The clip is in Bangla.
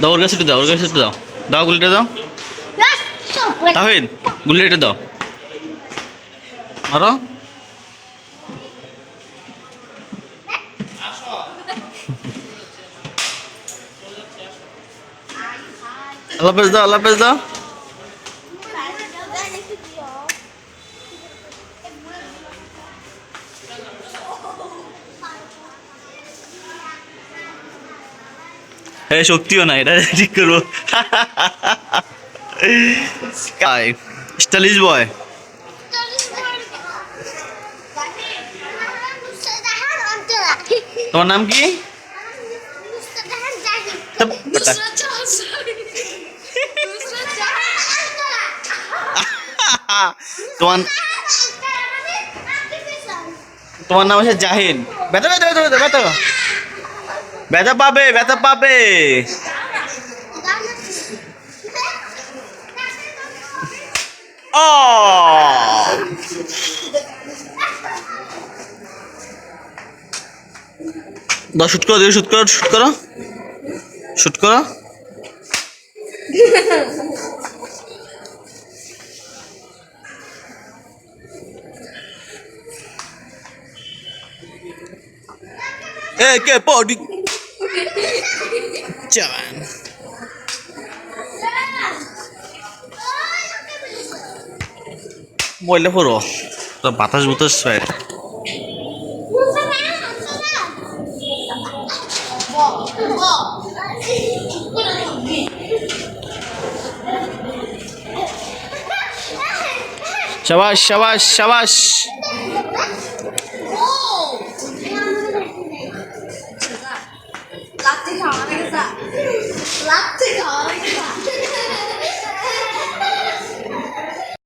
দাও ওর কাছে দাও ওর কাছে দাও। দাও গুলিটা দাও। তাহিদ গুলিটা দাও। মারো। আল্লাহ হাফেজ দাও আল্লাহ হাফেজ দাও। হ্যাঁ শক্তিও না এটা ঠিক করব। Stylish boy. তোমার নাম কি তা, বেটা। তোমার তোমার নাম হচ্ছে জাহিন। ব্যথা ব্যথা ব্যথা ব্যথা ব্যথা। ব্যথা পাবে ব্যথা পাবে। ও দাও শুট করো, দিও শুট করো শুট করো। শুট করো। কে বডি চান বললে পুরো তো বাতাস বুতাস হয় শাবাশ শাবাশ শাবাশ 最长的那个是来最的那个